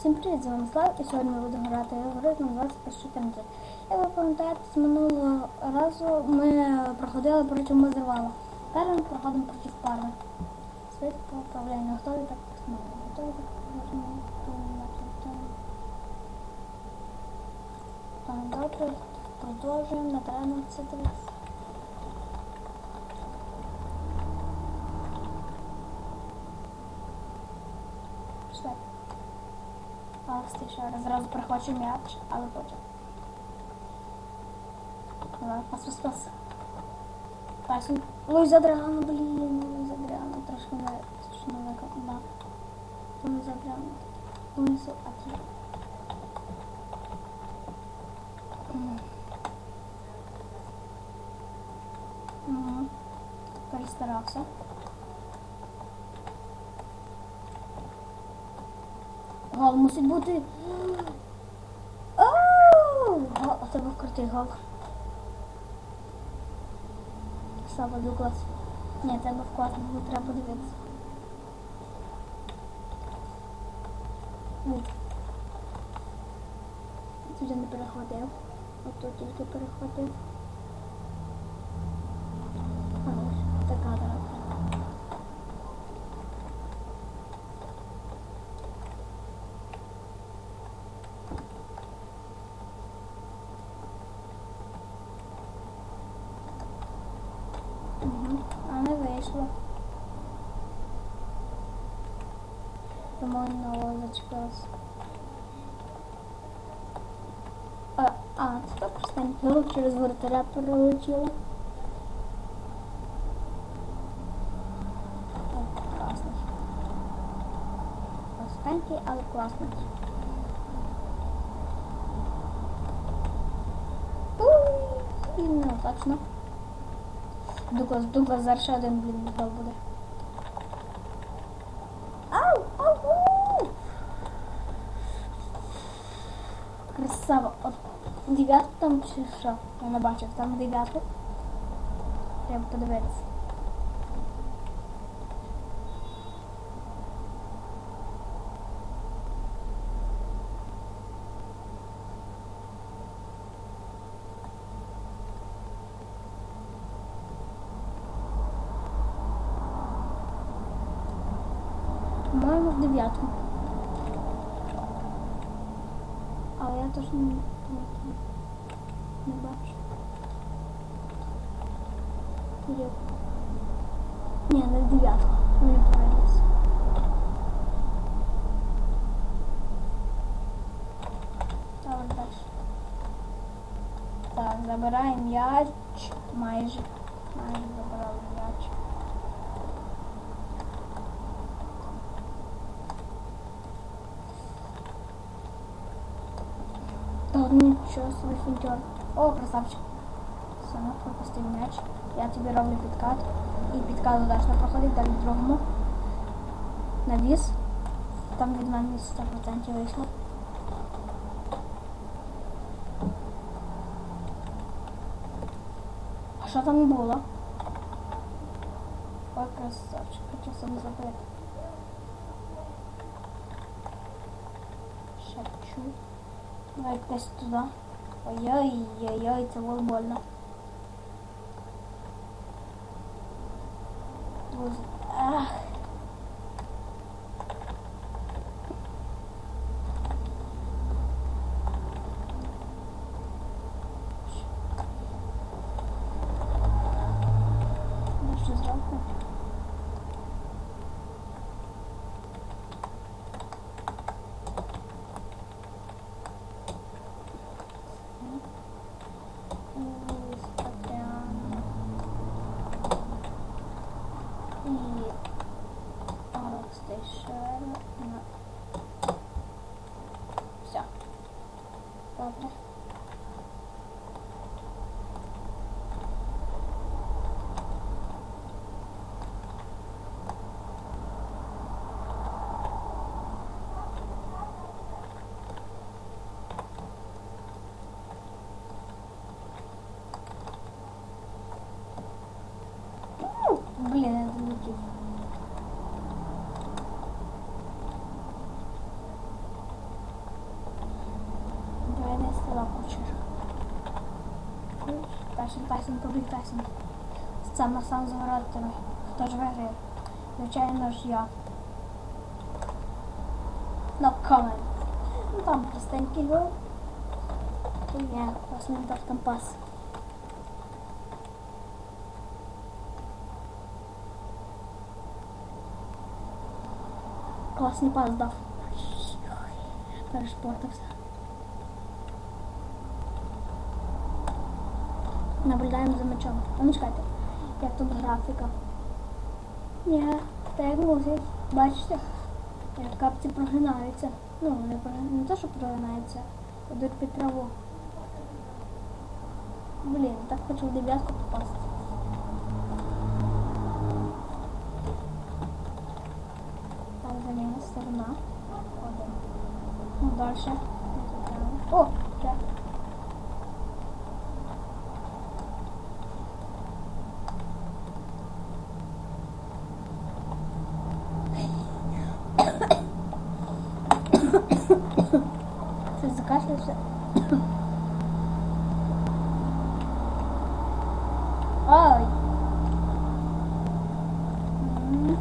Всім привіт, з вами Слав, і сьогодні ми будемо грати алгоритм 2014. Як ви пам'ятаєте, з минулого разу ми проходили проти Мазервала. Тепер ми проходимо проти пари. Швидко управління. Готові так знову. Готові так можемо добре, продовжуємо на 13 Пішли. Пасти ще раз. Зразу прихвачу м'яч, але потім. Давай, пас, пас, пас. Пас. Луй задрано, блін, Луй задрано. Трошки не трошки не да. Луй задрано. А ти. Угу. Перестарався. Гол мусить бути. Оу! Це був крутий гол. Слава Дуглас. Ні, це був класний гол, треба подивитися. Ні. Туди не перехватив. Ото тільки перехватив. Хорош. Така дорога. Угу. А не вийшло. Знову зачепилась. А, а, це просто через воротаря пролетіло. Класний. Простенький, але класний. Уй, І не точно. Дуглас, Дуглас зараз один, блін, буде. Ау, ау, ау! Дев'ятку там чи що? Я не бачив, там дев'ятий. Треба подивитися. Так, забираємо м'яч. Майже. Майже забирали м'яч. Та нічого собі фінтер. О, красавчик. Саме пропустив м'яч. Я тобі роблю підкат. І підкат удачно проходить, далі другому. Навіс. Там від мене 100% вийшло. Що там було? Ой, красавчик, хотів сам забити. Шепчу. Давай якось туди. Ой-ой-ой, це було больно. Дуже. Oh. Тайсон, побіг Тайсон. Сам на сам з воротами. Хто ж виграє? Звичайно ж я. No comment. Ну там простенький гол. І я дав там пас. Класний пас дав. Перешпортився. Наблюдаємо за мечом. А ну чекайте, як тут графіка. Ні, так мусить. Бачите? Як капці прогинаються. Ну, не, не те, що прогинаються, йдуть під траву. Блін, так хочу в дев'ятку попасти. Там заміна сторона. Один. Ну, дальше. О, так. Щось закашлявся. Ой. М.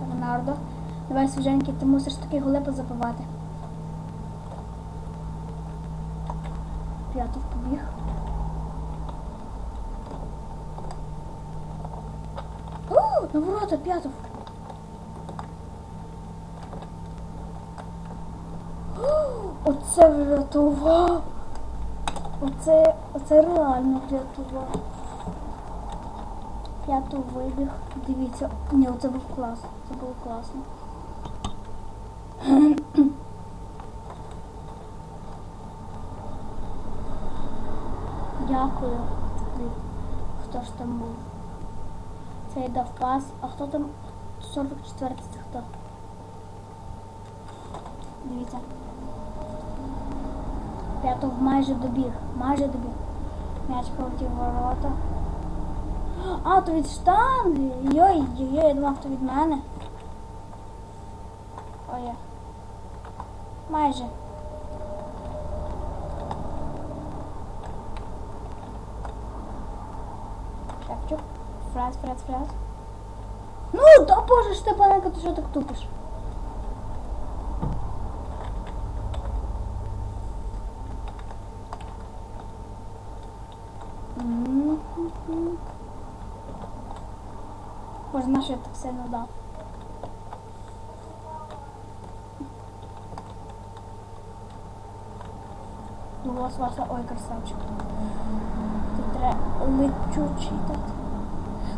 Леонардо. Давай, свіженький, ти мусиш такі голи позабивати. П'ятов побіг. О, на ворота, п'ятов. Оце врятував. Оце, оце реально врятував. П'яту вибіг. Дивіться. Ні, оце був клас. Це було класно. Дякую. Хто ж там був? Цей дав пас. А хто там? 44 це хто? Дивіться. П'ятов майже добіг. Майже добіг. М'яч полетів ворота. А, то від штанги. Йой, йой, я думав, то від мене. Ой. я. Майже. Шепчук. Фраз, фраз, фраз. Ну, да боже, Степаненко, ти що так тупиш? Боже, на що я так дав? Ой, красавчик. Тут треба летючий так.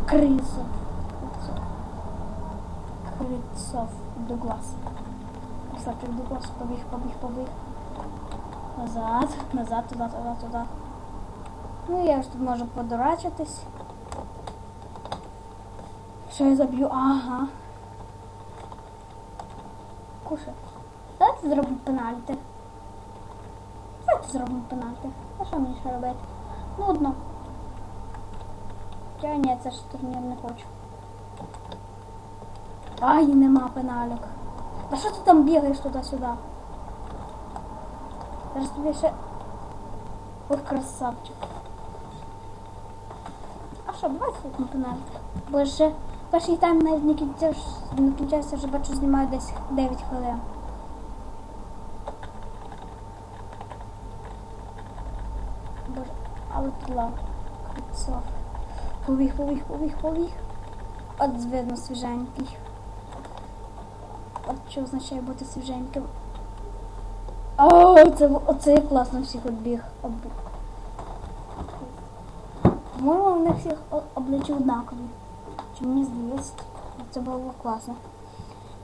Крисов. Крицов. Дуглас. Красавчик Дуглас, побіг, побіг, побіг. Назад, назад, туди, туди, туди. Ну, я ж тут можу подурачитись. Що я заб'ю? Ага. Кушай. Давайте зробимо пенальти. Зробимо пенальти. А що мені ще робити? Нудно. Хоча ні, це ж турнір не хочу. Ай, нема пенальок. Та що ти там бігаєш туди-сюди? Зараз тобі ще... Ох, красавчик. А що, давай на пенальти. Бо ще перший тайм навіть не кінчався, не кінчався, вже бачу, знімаю десь 9 хвилин. Тула. Крицов. Побіг, побіг, побіг, побіг. От видно свіженький. От що означає бути свіженьким. О, це, оце я класно всіх відбіг. Об... По-моєму, них всіх обличчя однакові. Чи мені здається, це було класно.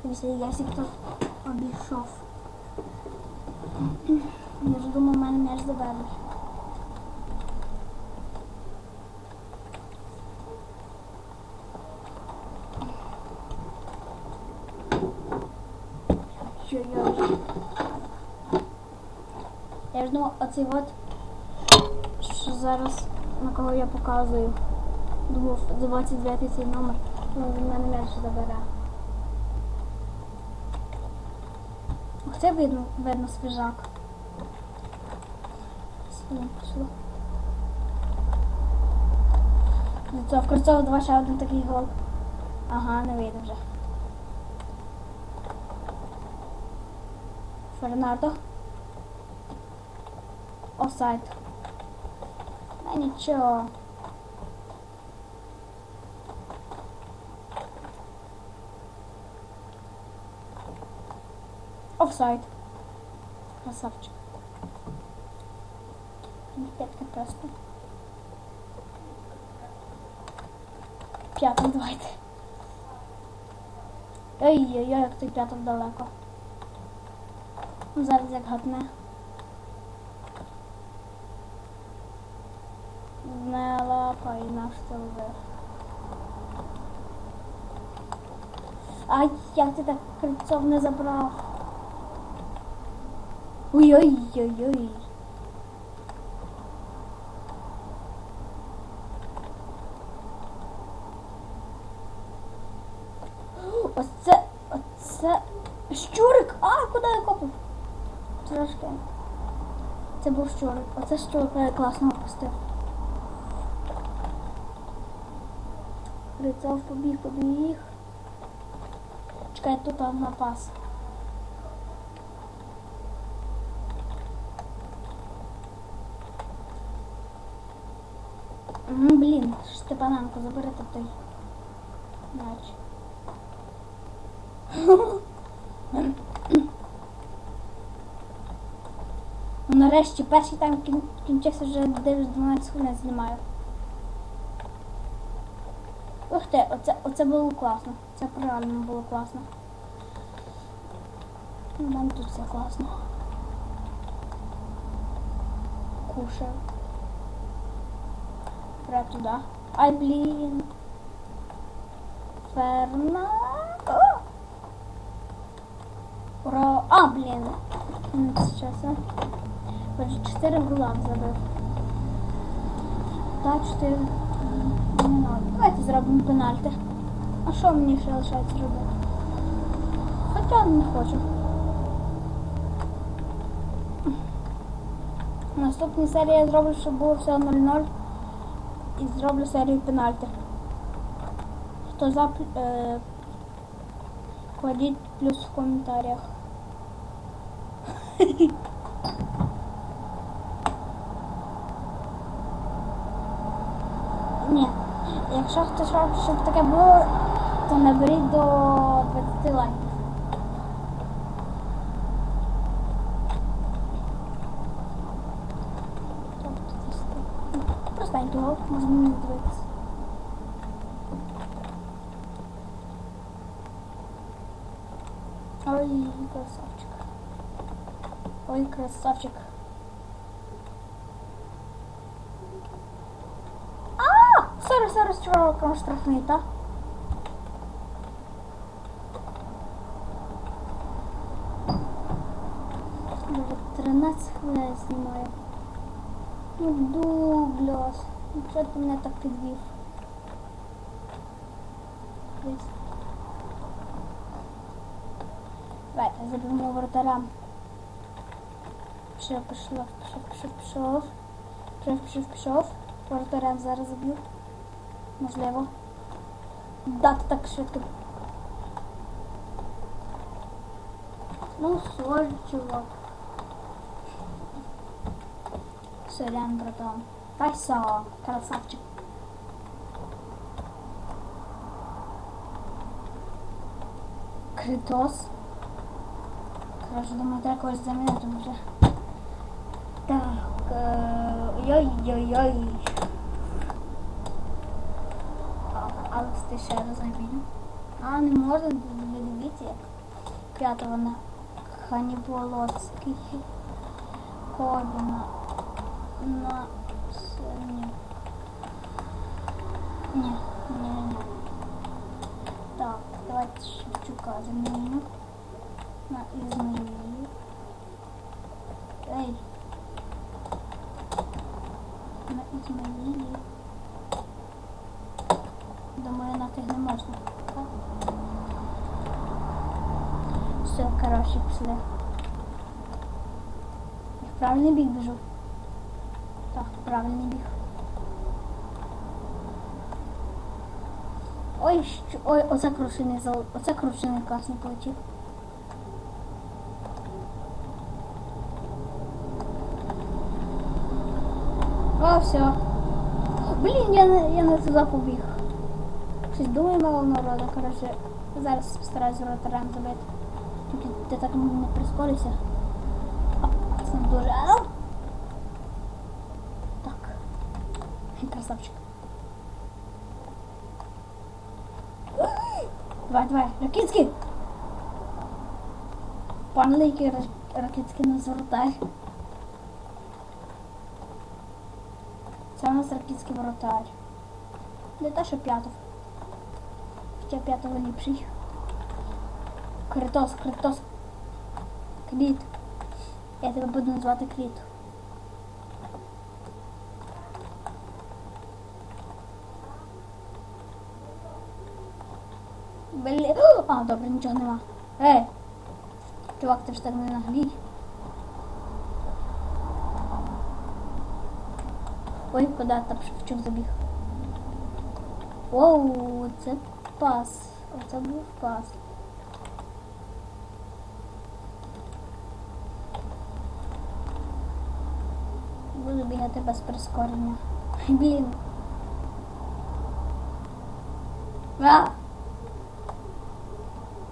Дивіться, я всіх тут обійшов. Я ж думав, у мене м'яч забереш. Ой-ой. Я ж от, що зараз на кого я показую. Думав, 29 цей номер, він мене м'яч забере. Це видно, видно свіжак. Це в Кривцово два ще один такий гол. Ага, не вийде вже. Фернандо. Офсайд. А нічого. Офсайд. Красавчик. П'ятка просто. П'ятий давайте. Ой-ой-ой, як той п'яток далеко. Ну, Зараз як гадне. Не лапай наш телевизор. Ай, як ти так кольцов не забрав? Ой-ой-ой-ой. Оце, оце. Щурик! А, куди я копав? Трошки. Це був щурик. Оце щурик я класно опустив. Прицел побіг, побіг. Чекай, тут там напас. М, Блін, Степаненко, заберете той м'яч. Ну, Нарешті перший кін- кінчився вже десь 12 хвилин знімаю. Ух ти, оце, оце було класно. Це реально було класно. У мене тут все класно. Кушаю. Прям туди. Ай, блін. Ферна. Ура! А, блін. Сейчас. Отже, 4 гола забив. Та 4. Не надо. Давайте зробимо пенальти. А що мені ще лишається робити? Хоча не хочу. В наступній серії я зроблю, щоб було все 0-0. І зроблю серію пенальти. Хто за е, кладіть плюс в коментарях. Ні. Якщо хоче, щоб таке було, то наберіть до 20 лайків. Тобто Простенький гол, можна не дивитися. Ой, красавчик. Ой, красавчик. А, сорі, чуваком штрафний, та? Вже 13 хвилин знімаю. Ну, Дуглас. Ну, Що ти мене так підвів? Давайте заберемо воротаря. Пішов, пішов, пішов, пішов, пішов. Пішов, пішов, пішов. Воротарям зараз заб'ю. Можливо. Да, ти так швидко. Ну, сорі, чувак. Сорян, братан. Тайса, красавчик. Критос. Короче, думаю, треба когось замінити вже. Так, ой-ой-ой. А, Алекс, ти ще раз заміню. А, не можна, ви дивіться, як п'ятого на Ханіболоцький. Кобіна на сині. Ні, ні, ні. Так, давайте Шевчука заміню на Ізмаїлі. Ей. На Ізмаїлі. На тих не можна. Так? Все, коротше, пішли. Правильний бік біжу. Так, правильний біг. Ой, що, ой, оце крушений зал, оце крушений класно полетів. О, все. Блін, я, я не туди побіг. Щось думаю мало народу, коротше, зараз постараюсь вратарем забити. Тільки ти так не прискорився. Це не дуже. Так. Красавчик. Давай, давай, Ракицький! Пан Лейки Ракицький нас вратарь. Це у нас Ракицький воротар. Не те, що п'ятов. Хоча п'ятого ліпший. Критос, Критос. Кліт. Я тебе буду називати Кліт. Блін. А, добре, нічого нема. Ей! Чувак, ти ж так не наглій. Ой, куди там Шевчук забіг? Оу, це пас. Оце був пас. Буду бігати без прискорення. Блін. А!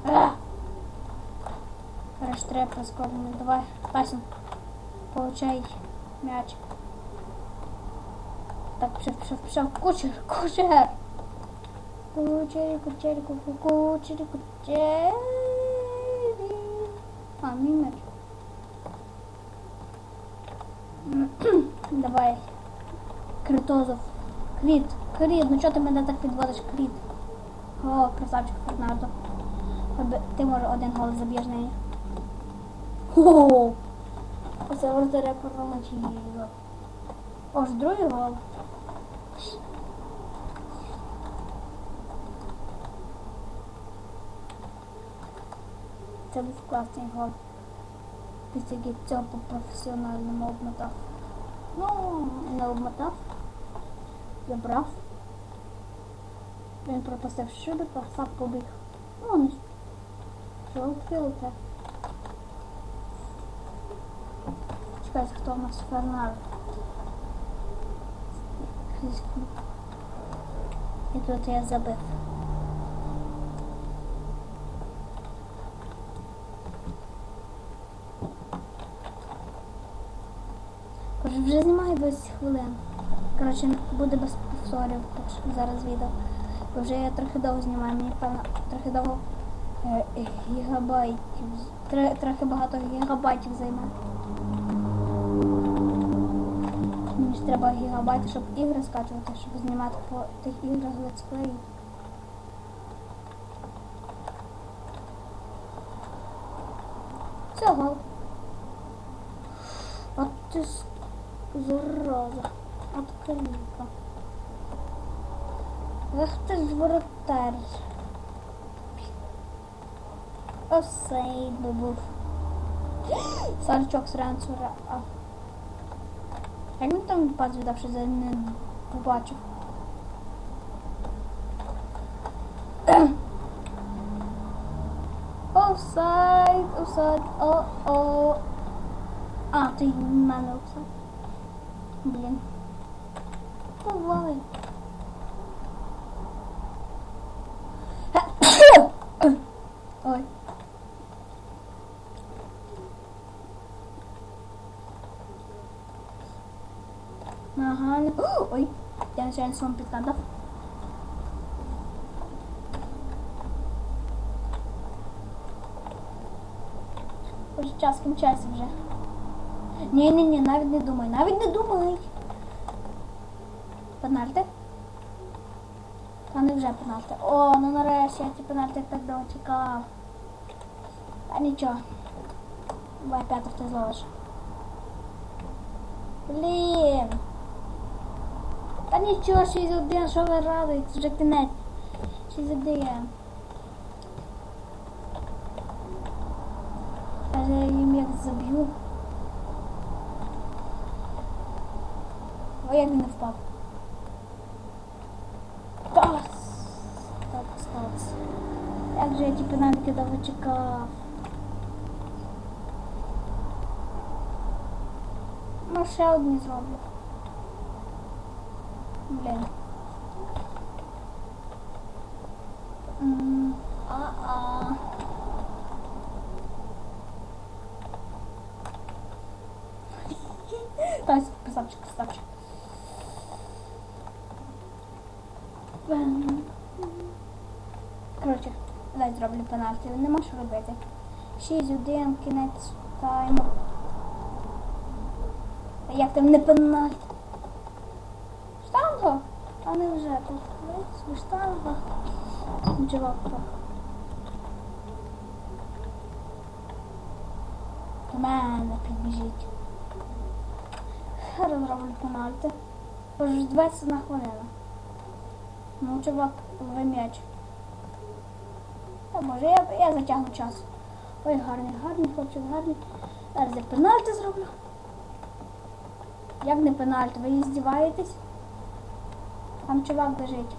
А! Треба прискорення. Давай, Пасін. Получай м'яч. Так, пішов, пішов, пішов. Кучер, кучер. Ку- кучері, кучері. А, мій м'яч. Давай. Критозов. Кріт. Кріт, ну чого ти мене так підводиш, Кріт? О, красавчик Фернандо. Аби- Ти може один гол заб'єш неї. О! Оце воротаря пролетіло. Ось другий гол. Це був класний гол. Після цього по професіональному обмотав. Ну, не обмотав. Забрав. Він пропустив а сам побіг. Ну, що впілося. Чекайте, хто у нас Фернар? І тут я забив. Коротше, 10 хвилин. Коротше, буде без повторів так що зараз відео. Бо вже я трохи довго знімаю, мені певно трохи довго е, гігабайтів. тр- Трохи багато гігабайтів займе. Мені ж треба гігабайти, щоб ігри скачувати, щоб знімати по тих іграх летсплеї. Цього. От ти зараза. От. Ах ти ж воротар. Осей би був. Сарчок з ранцура. А. Як він там пас віддав, я не побачив? Офсайд, офсайд, о-о. А, ти мене офсайд. Блін. Давай. Ой. Ага. не- Ой, я нечаянно сам підкладав. Уже час кінчається вже. Ні, ні, ні, навіть не думай, навіть не думай. Пенальти? Та не вже пенальти. О, ну нарешті я ці пенальти так довго чекав. Та нічого. Давай п'ятих ти зловиш. Блін. Та нічого, 6-1, що ви радуєте, вже кінець. 6-1. Каже, я їм як заб'ю. Як він не впав. Пас! Так. Як же я ті пенальки довго чекав. Ну, ще одні зроблю. Блін. А-а. Красавчик, красавчик. Коротше, дай зроблю пенальті, нема що робити. 6-1, кінець тайму. Як там не пенальті? Штанга? А не вже тут. Дивись, штанга. Чувак. До мене підбіжіть. Зроблю пенальті. Боже, 20 на хвилину. Ну, чувак, лови м'яч. Та може, я, я затягну час. Ой, гарний, гарний, хлопчик, гарний. Зараз я пенальті зроблю. Як не пенальті? Ви здіваєтесь? Там чувак лежить.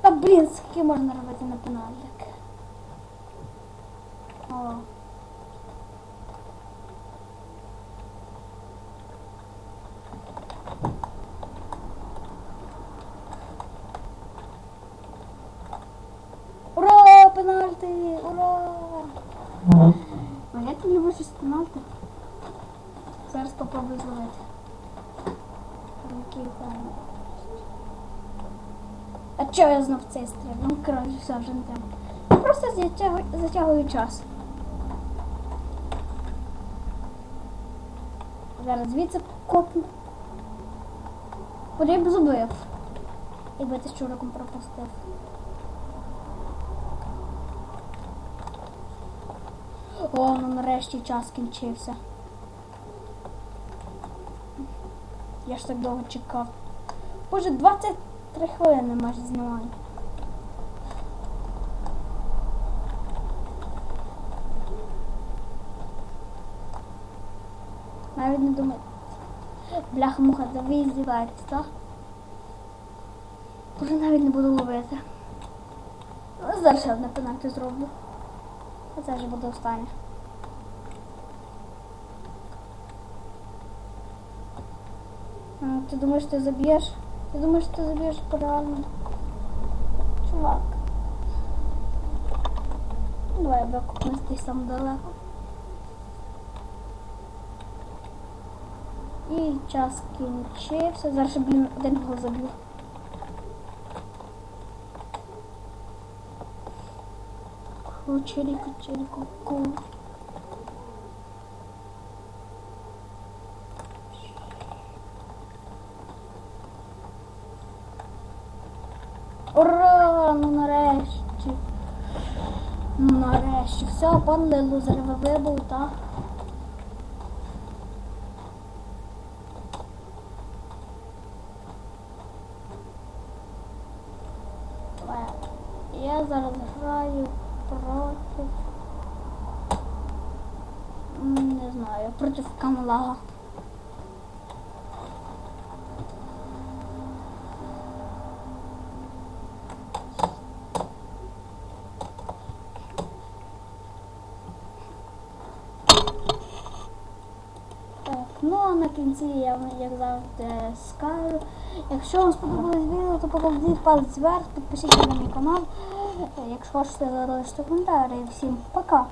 Та блін, скільки можна робити на пенальтик? О. Ура! Пенальти! Ура! А я не люблю щось пенальти. Зараз попробую зловити. Руки правильно. А чого я знов цей стриб? Ну, коротше, все, вже не треба. Просто затягую, затягую час. Зараз звідси копну. Б зубив. Якби ти з чуриком пропустив. О, ну нарешті час кінчився. Я ж так довго чекав. Боже, 23 хвилини майже знімаю. Навіть не думаю. Бляха муха, да ви здіваєтесь, так? Боже, навіть не буду ловити. Ну, Зараз ще одне пенальті зроблю. А це вже буде останнє. Ти думаєш, ти заб'єш? Ти думаєш, ти заб'єш реально? Чувак. Давай я викупнусь десь там далеко. І час кінчився. Зараз блін, один гол заб'ю. Кучері, кучері, ку Ура! Ну нарешті. Ну нарешті. Все, пан лузер, ви вибув, так? Я зараз граю проти. Не знаю, проти Камлага. Так, ну а на кінці я вам, як завжди скажу. Якщо вам сподобалось відео, то покладіть палець вверх, підпишіться на мій канал. Якщо хочете залишити коментарі, всім пока!